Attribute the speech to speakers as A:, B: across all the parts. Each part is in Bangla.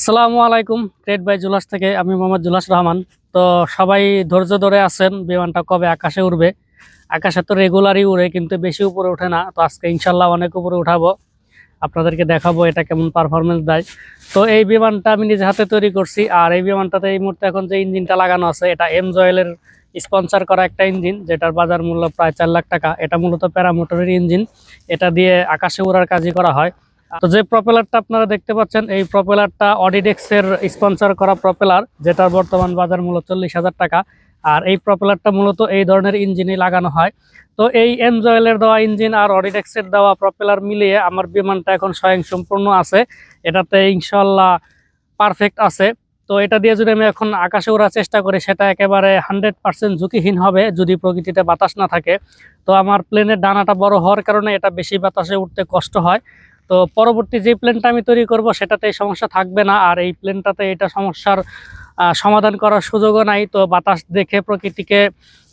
A: আসসালামু আলাইকুম গ্রেট বাই জুলাস থেকে আমি মোহাম্মদ জুলাস রহমান। তো সবাই ধৈর্য ধরে আছেন, বিমানটা কবে আকাশে উড়বে? আকাশে তো রেগুলারই উড়ে, কিন্তু বেশি উপরে ওঠে না। তো আজকে ইনশাল্লাহ অনেক উপরে উঠাবো। আপনাদেরকে দেখাবো এটা কেমন পারফরমেন্স দেয়। তো এই বিমানটা আমি নিজে হাতে তৈরি করছি, আর এই বিমানটাতে এই মুহূর্তে এখন যে ইঞ্জিনটা লাগানো আছে, এটা এম জয়েলের স্পন্সর করা একটা ইঞ্জিন, যেটার বাজার মূল্য প্রায় চার লাখ টাকা। এটা মূলত প্যারামোটরের ইঞ্জিন। এটা দিয়ে আকাশে উড়ার কাজই করা হয়। তো যে প্রপেলারটা আপনারা দেখতে পাচ্ছেন, এই প্রপেলারটা অডিডেক্সের স্পন্সর করা প্রপেলার যেটার বর্তমান বাজার মূল্য চল্লিশ হাজার টাকা। আর এই প্রপেলারটা মূলত এই ধরনের ইঞ্জিনে লাগানো হয়। তো এই এনজয়েলের দেওয়া ইঞ্জিন আর অডিডেক্সের দেওয়া প্রপেলার মিলিয়ে আমার বিমানটা এখন স্বয়ং সম্পূর্ণ আছে। এটাতে ইনশাল্লাহ পারফেক্ট আছে। তো এটা দিয়ে যদি আমি এখন আকাশে ওড়ার চেষ্টা করি, সেটা একেবারে হান্ড্রেড পার্সেন্ট ঝুঁকিহীন হবে, যদি প্রকৃতিতে বাতাস না থাকে। তো আমার প্লেনের ডানাটা বড় হওয়ার কারণে এটা বেশি বাতাসে উঠতে কষ্ট হয়। তো পরবর্তী যে প্লেনটা আমি তৈরি করব, সেটাতে এই সমস্যা থাকবে না। আর এই প্লেনটাতে এটা সমস্যার সমাধান করার সুযোগও নাই। তো বাতাস দেখে প্রকৃতিকে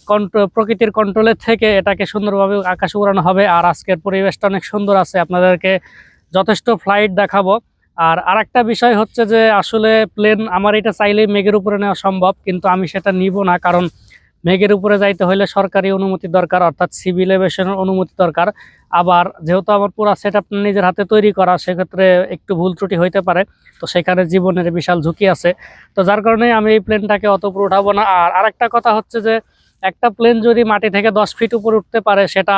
A: কন্ট্রো প্রকৃতির কন্ট্রোলে থেকে এটাকে সুন্দরভাবে আকাশে উড়ানো হবে। আর আজকের পরিবেশটা অনেক সুন্দর আছে। আপনাদেরকে যথেষ্ট ফ্লাইট দেখাবো। আর আরেকটা বিষয় হচ্ছে যে, আসলে প্লেন আমার এটা চাইলেই মেঘের উপরে নেওয়া সম্ভব, কিন্তু আমি সেটা নিব না। কারণ মেঘের উপরে যাইতে হলে সরকারি অনুমতি দরকার, অর্থাৎ সিভিল এভিয়েশনের অনুমতি দরকার। আবার যেহেতু আমার পুরো সেট নিজের হাতে তৈরি করা, সেক্ষেত্রে একটু ভুল ত্রুটি হইতে পারে। তো সেখানে জীবনের বিশাল ঝুঁকি আছে। তো যার কারণে আমি এই প্লেনটাকে অত উপরে উঠাবো না। আর আরেকটা কথা হচ্ছে যে, একটা প্লেন যদি মাটি থেকে দশ ফিট উপরে উঠতে পারে, সেটা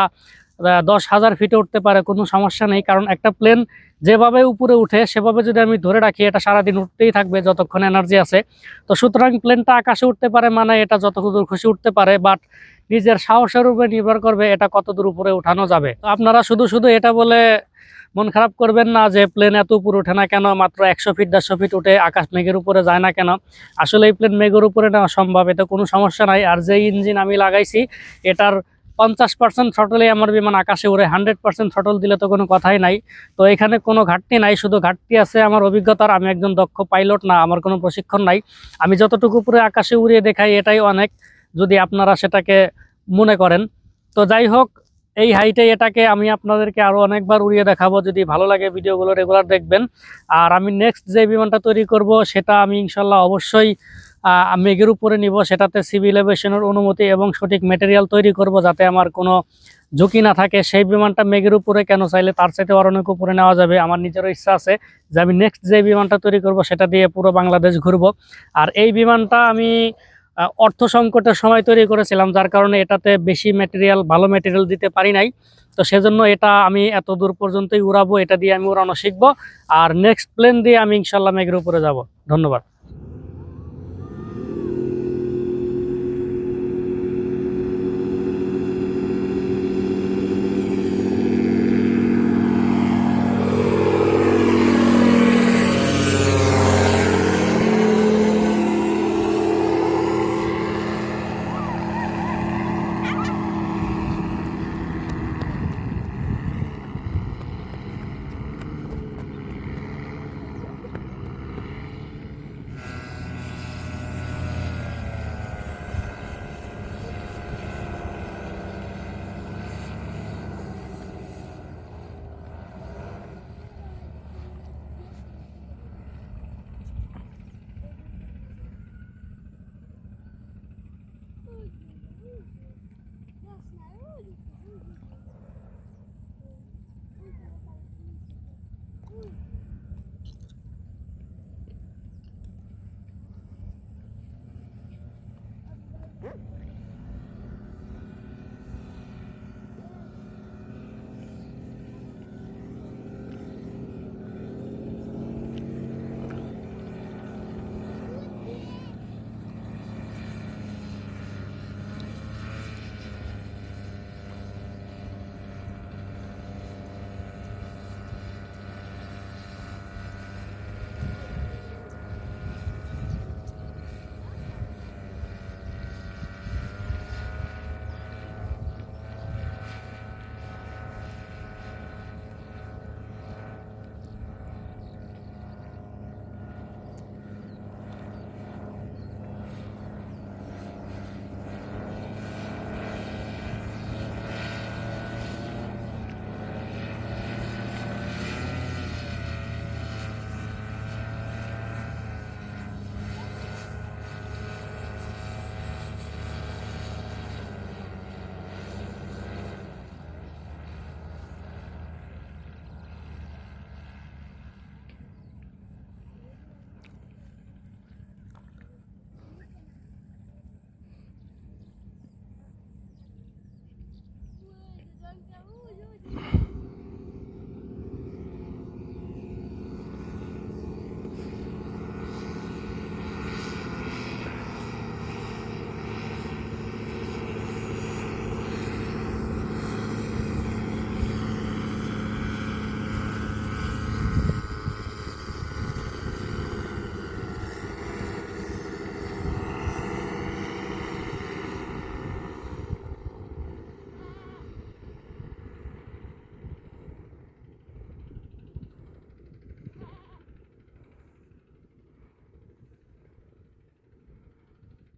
A: দশ হাজার ফিটে উঠতে পারে, কোনো সমস্যা নেই। কারণ একটা প্লেন যেভাবে উপরে উঠে, সেভাবে যদি আমি ধরে রাখি, এটা সারাদিন উঠতেই থাকবে, যতক্ষণ এনার্জি আছে। তো সুতরাং প্লেনটা আকাশে উঠতে পারে মানে এটা যত দূর খুশি উঠতে পারে বাট নিজের সাহসের উপরে নির্ভর করবে এটা কত দূর উপরে উঠানো যাবে। তো আপনারা শুধু শুধু এটা বলে মন খারাপ করবেন না যে প্লেন এত উপরে ওঠে না কেন, মাত্র একশো ফিট দেড়শো ফিট উঠে আকাশ মেঘের উপরে যায় না কেন? আসলে এই প্লেন মেঘের উপরে নেওয়া সম্ভব, এতে কোনো সমস্যা নাই। আর যে ইঞ্জিন আমি লাগাইছি, এটার পঞ্চাশ পার্সেন্ট থ্রটলে আমার বিমান আকাশে উড়ে হান্ড্রেড পার্সেন্ট থ্রটল দিলে তো কোনো কথাই নাই। তো এখানে কোনো ঘাটতি নাই, শুধু ঘাটতি আছে আমার অভিজ্ঞতার, আমি একজন দক্ষ পাইলট না, আমার কোনো প্রশিক্ষণ নাই। আমি যতটুকু উপরে আকাশে উড়িয়ে দেখাই, এটাই অনেক, যদি আপনারা সেটাকে মনে করেন। তো যাই হোক, এই হাইটে এটাকে আমি আপনাদেরকে আরও অনেকবার উড়িয়ে দেখাবো, যদি ভালো লাগে ভিডিওগুলো রেগুলার দেখবেন। আর আমি নেক্সট যে বিমানটা তৈরি করব, সেটা আমি ইনশাল্লাহ অবশ্যই মেঘের উপরে নিব, সেটাতে সিভিল এভিয়েশনের অনুমতি এবং সঠিক মেটেরিয়াল তৈরি করব যাতে আমার কোনো ঝুঁকি না থাকে। সেই বিমানটা মেঘের উপরে কেন চাইলে তার আরও অনেক উপরে নেওয়া যাবে, আমার নিজেরও ইচ্ছা আছে যে আমি নেক্সট যে বিমানটা তৈরি করব সেটা দিয়ে পুরো বাংলাদেশ ঘুরব। আর এই বিমানটা আমি অর্থ সংকটের সময় তৈরি করেছিলাম, যার কারণে এটাতে বেশি ম্যাটেরিয়াল ভালো ম্যাটেরিয়াল দিতে পারি নাই। তো সেজন্য এটা আমি এত দূর পর্যন্তই উড়াবো, এটা দিয়ে আমি উড়ানো শিখব। আর নেক্সট প্লেন দিয়ে আমি ইনশাল্লাহ মেঘের উপরে যাব। ধন্যবাদ। Красная улица.